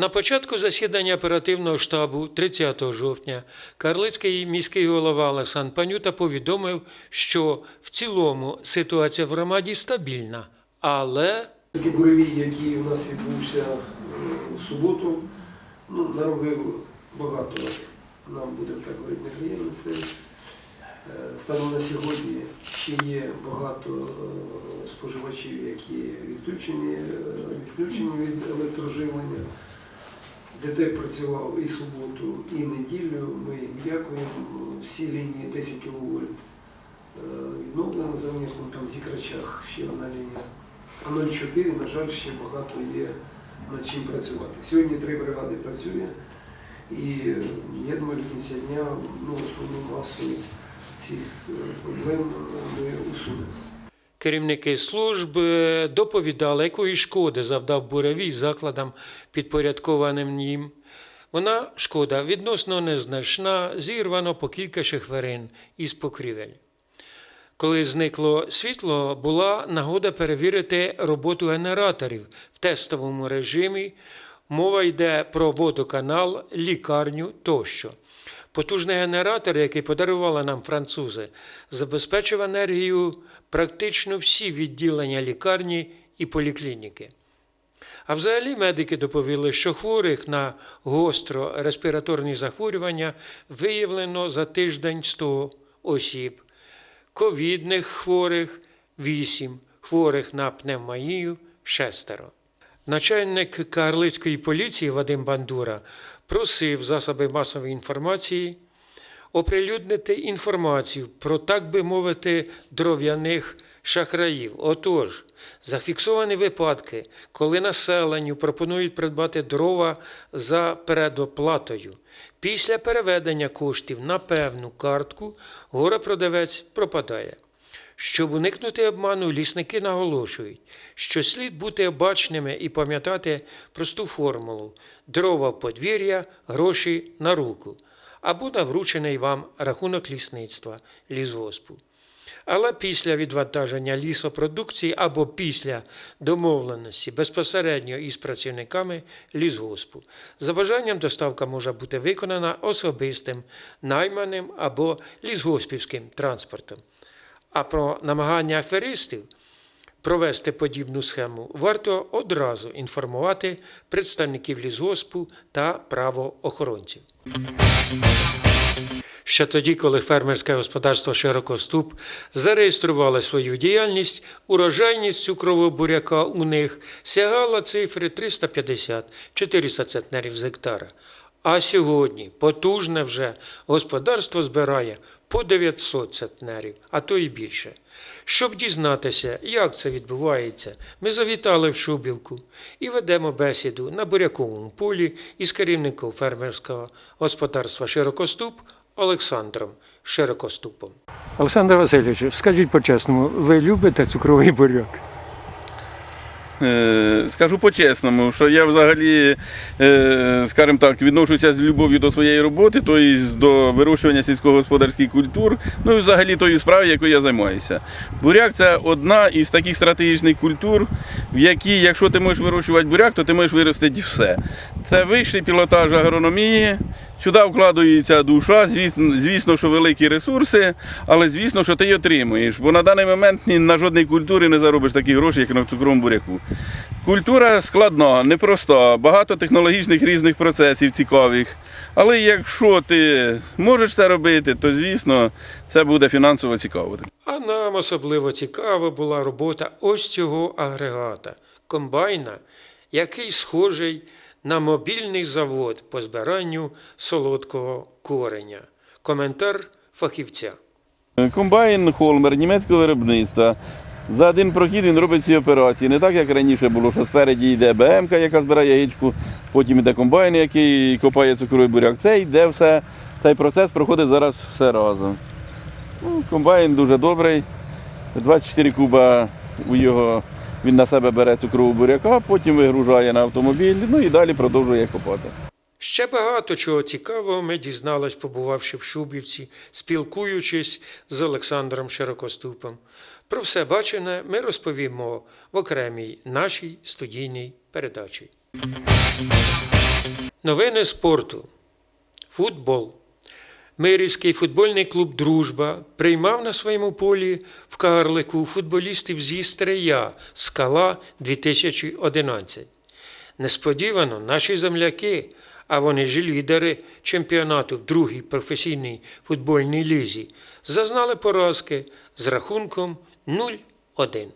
На початку засідання оперативного штабу 30 жовтня Карлицький міський голова Олександр Панюта повідомив, що в цілому ситуація в громаді стабільна, але Такий буревій, який у нас відбувся у суботу, ну, наробив багато, нам буде так говорити, неприємностей. Е, Станом на сьогодні ще є багато е, споживачів, які відключені, е, відключені від електроживлення. ДТЕК працював і суботу, і неділю. Ми дякуємо. Всі лінії 10 кВт відновлено за винятком там зікрачах ще одна лінія. А 0,4, на жаль, ще багато є над чим працювати. Сьогодні три бригади працює, і е, я думаю, до кінця дня ну, масу цих е, проблем ми усунемо. Керівники служб доповідали, якої шкоди завдав буревій закладам, підпорядкованим їм. Вона шкода відносно незначна, зірвано по кілька ще хвилин із покрівель. Коли зникло світло, була нагода перевірити роботу генераторів в тестовому режимі. Мова йде про водоканал, лікарню тощо. Потужний генератор, який подарували нам французи, забезпечив енергію практично всі відділення лікарні і поліклініки. А взагалі медики доповіли, що хворих на гостро респіраторні захворювання виявлено за тиждень 100 осіб ковідних хворих 8, хворих на пневмонію шестеро. Начальник Карлицької поліції Вадим Бандура просив засоби масової інформації оприлюднити інформацію про, так би мовити, дров'яних шахраїв. Отож, зафіксовані випадки, коли населенню пропонують придбати дрова за передоплатою. Після переведення коштів на певну картку горопродавець пропадає. Щоб уникнути обману, лісники наголошують, що слід бути обачними і пам'ятати просту формулу дрова в подвір'я, гроші на руку або на вручений вам рахунок лісництва лісгоспу. Але після відвантаження лісопродукції або після домовленості безпосередньо із працівниками лісгоспу. За бажанням доставка може бути виконана особистим, найманим або лісгоспівським транспортом. А про намагання аферистів провести подібну схему варто одразу інформувати представників лісгоспу та правоохоронців. Ще тоді, коли фермерське господарство Широкоступ зареєструвало свою діяльність, урожайність цукрового буряка у них сягала цифри 350-400 центнерів з гектара. А сьогодні потужне вже господарство збирає по 900 центнерів, а то і більше. Щоб дізнатися, як це відбувається, ми завітали в Шубівку і ведемо бесіду на буряковому полі із керівником фермерського господарства Широкоступ Олександром Широкоступом. Олександр Васильович, скажіть по-чесному, ви любите цукровий буряк? Е, Скажу по-чесному, що я взагалі, е, скажімо так, відношуся з любов'ю до своєї роботи, тобто до вирощування сільськогосподарських культур, ну і взагалі тої справи, якою я займаюся. Буряк це одна із таких стратегічних культур, в якій, якщо ти можеш вирощувати буряк, то ти можеш виростити все. Це вищий пілотаж агрономії. Сюди вкладається душа, звісно, що великі ресурси, але звісно, що ти її отримуєш. Бо на даний момент ні на жодній культурі не заробиш такі гроші, як на цукровому буряку. Культура складна, непроста, багато технологічних різних процесів цікавих. Але якщо ти можеш це робити, то звісно це буде фінансово цікаво. А нам особливо цікава була робота ось цього агрегата комбайна, який схожий на мобільний завод по збиранню солодкого кореня. Коментар фахівця. Комбайн Холмер німецького виробництва. За один прохід він робить ці операції. Не так, як раніше було, що спереді йде БМК, яка збирає яєчку, потім йде комбайн, який копає цукровий буряк. Це йде все, цей процес проходить зараз все разом. Ну, комбайн дуже добрий. 24 куба у його він на себе бере цукрового буряка, потім вигружає на автомобіль, ну і далі продовжує копати. Ще багато чого цікавого ми дізнались, побувавши в Шубівці, спілкуючись з Олександром Широкоступом. Про все бачене ми розповімо в окремій нашій студійній передачі. Новини спорту. Футбол. Мирівський футбольний клуб Дружба приймав на своєму полі в Карлику футболістів зі Стрия Скала 2011. Несподівано наші земляки, а вони ж лідери чемпіонату в другій професійній футбольній лізі, зазнали поразки з рахунком 0-1.